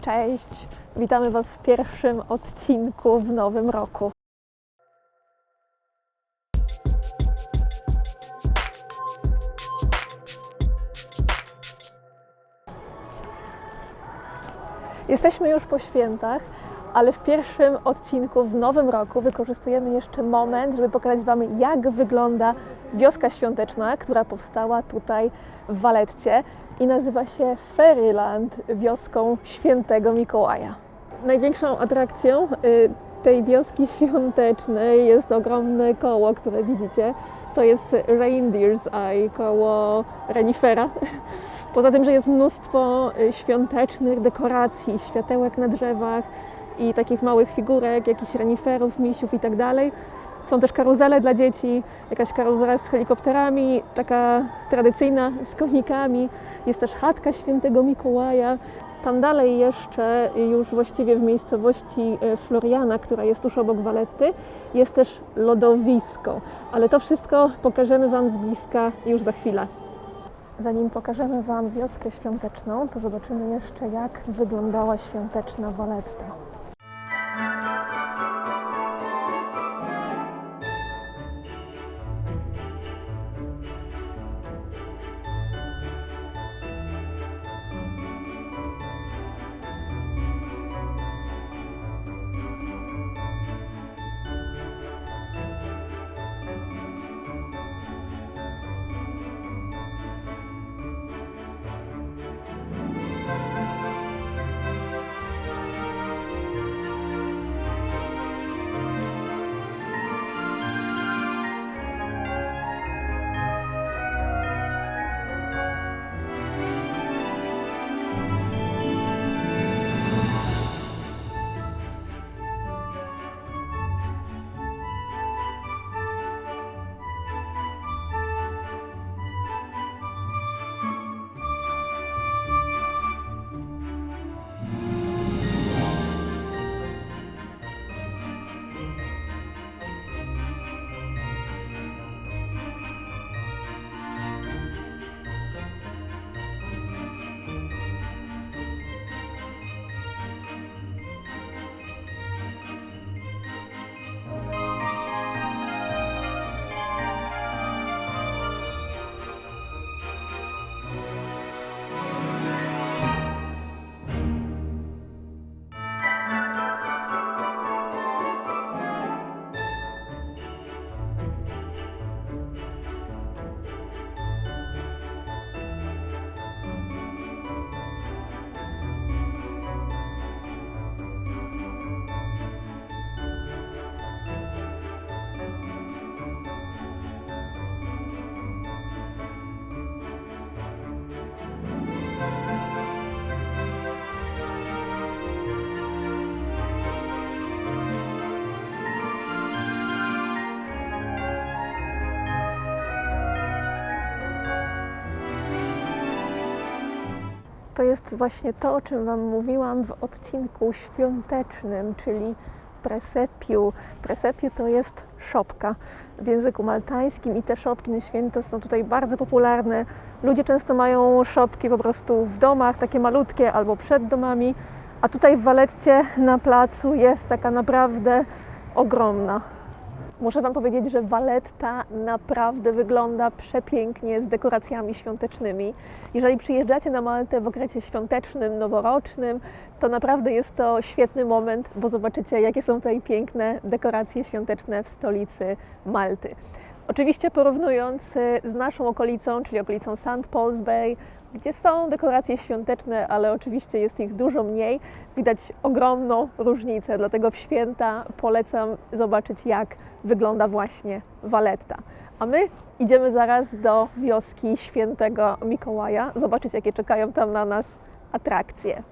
Cześć! Witamy Was w pierwszym odcinku w nowym roku. Jesteśmy już po świętach, ale w pierwszym odcinku w nowym roku wykorzystujemy jeszcze moment, żeby pokazać Wam, jak wygląda wioska świąteczna, która powstała tutaj w Waletcie i nazywa się Fairyland, wioską świętego Mikołaja. Największą atrakcją y, tej wioski świątecznej jest ogromne koło, które widzicie. To jest Reindeer's Eye, koło renifera. Poza tym, że jest mnóstwo y, świątecznych dekoracji, światełek na drzewach i takich małych figurek, jakichś reniferów, misiów i tak. Są też karuzele dla dzieci, jakaś karuzela z helikopterami, taka tradycyjna z konikami. Jest też chatka świętego Mikołaja. Tam dalej jeszcze, już właściwie w miejscowości e, Floriana, która jest tuż obok Waletty, jest też lodowisko. Ale to wszystko pokażemy Wam z bliska już za chwilę. Zanim pokażemy Wam wioskę świąteczną, to zobaczymy jeszcze, jak wyglądała świąteczna Waletta. To jest właśnie to, o czym Wam mówiłam w odcinku świątecznym, czyli presepiu. Presepiu to jest szopka w języku maltańskim i te szopki na święta są tutaj bardzo popularne. Ludzie często mają szopki po prostu w domach, takie malutkie albo przed domami, a tutaj w Waletcie na placu jest taka naprawdę ogromna. Muszę Wam powiedzieć, że Waletta naprawdę wygląda przepięknie z dekoracjami świątecznymi. Jeżeli przyjeżdżacie na Maltę w okresie świątecznym, noworocznym, to naprawdę jest to świetny moment, bo zobaczycie, jakie są tutaj piękne dekoracje świąteczne w stolicy Malty. Oczywiście porównując y, z naszą okolicą, czyli okolicą St. Paul's Bay, gdzie są dekoracje świąteczne, ale oczywiście jest ich dużo mniej, widać ogromną różnicę. Dlatego w święta polecam zobaczyć, jak wygląda właśnie Waletta. A my idziemy zaraz do wioski świętego Mikołaja, zobaczyć, jakie czekają tam na nas atrakcje.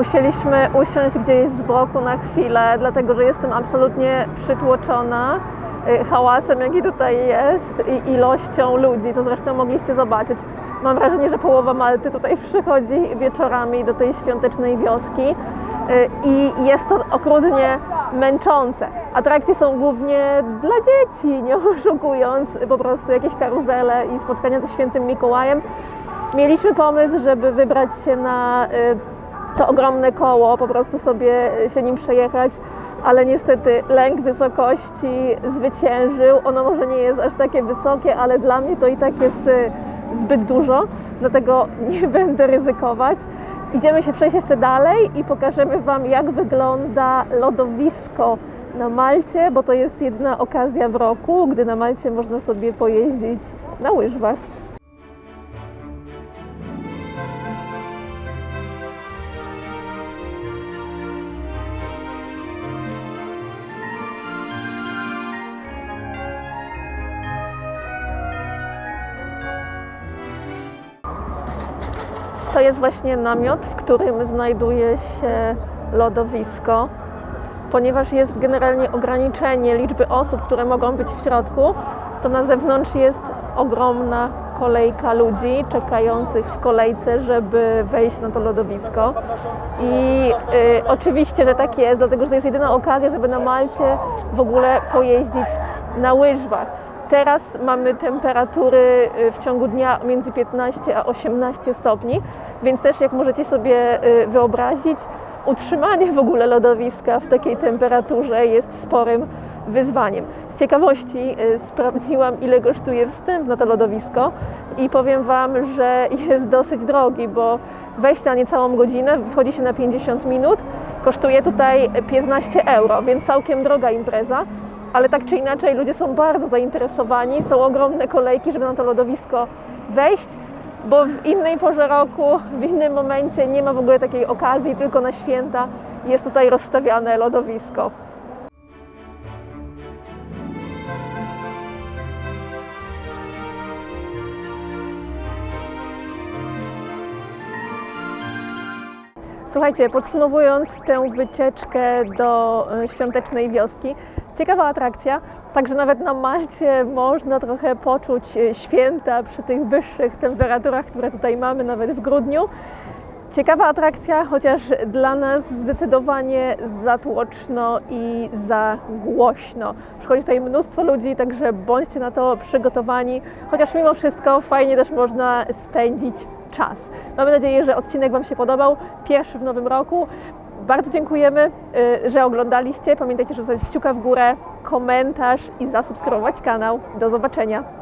Musieliśmy usiąść gdzieś z boku na chwilę, dlatego że jestem absolutnie przytłoczona y, hałasem, jaki tutaj jest i ilością ludzi, co zresztą mogliście zobaczyć. Mam wrażenie, że połowa Malty tutaj przychodzi wieczorami do tej świątecznej wioski y, i jest to okrutnie męczące. Atrakcje są głównie dla dzieci, nie oszukując, po prostu jakieś karuzele i spotkania ze świętym Mikołajem. Mieliśmy pomysł, żeby wybrać się na y, to ogromne koło, po prostu sobie się nim przejechać, ale niestety lęk wysokości zwyciężył. Ono może nie jest aż takie wysokie, ale dla mnie to i tak jest y, zbyt dużo, dlatego nie będę ryzykować. Idziemy się przejść jeszcze dalej i pokażemy Wam, jak wygląda lodowisko na Malcie, bo to jest jedna okazja w roku, gdy na Malcie można sobie pojeździć na łyżwach. To jest właśnie namiot, w którym znajduje się lodowisko. Ponieważ jest generalnie ograniczenie liczby osób, które mogą być w środku, to na zewnątrz jest ogromna kolejka ludzi czekających w kolejce, żeby wejść na to lodowisko. I y, oczywiście, że tak jest, dlatego że to jest jedyna okazja, żeby na Malcie w ogóle pojeździć na łyżwach. Teraz mamy temperatury y, w ciągu dnia między 15 a 18 stopni, więc też jak możecie sobie y, wyobrazić, utrzymanie w ogóle lodowiska w takiej temperaturze jest sporym wyzwaniem. Z ciekawości y, sprawdziłam, ile kosztuje wstęp na to lodowisko i powiem Wam, że jest dosyć drogi, bo wejść na niecałą godzinę, wchodzi się na 50 minut, kosztuje tutaj 15 euro, więc całkiem droga impreza ale tak czy inaczej ludzie są bardzo zainteresowani, są ogromne kolejki, żeby na to lodowisko wejść, bo w innej porze roku, w innym momencie nie ma w ogóle takiej okazji, tylko na święta jest tutaj rozstawiane lodowisko. Słuchajcie, podsumowując tę wycieczkę do e, świątecznej wioski, ciekawa atrakcja, także nawet na Malcie można trochę poczuć e, święta przy tych wyższych temperaturach, które tutaj mamy nawet w grudniu. Ciekawa atrakcja, chociaż dla nas zdecydowanie za tłoczno i za głośno. Przychodzi tutaj mnóstwo ludzi, także bądźcie na to przygotowani, chociaż mimo wszystko fajnie też można spędzić czas. Mamy nadzieję, że odcinek Wam się podobał, pierwszy w nowym roku. Bardzo dziękujemy, y, że oglądaliście. Pamiętajcie, żeby zostawić kciuka w górę, komentarz i zasubskrybować kanał. Do zobaczenia.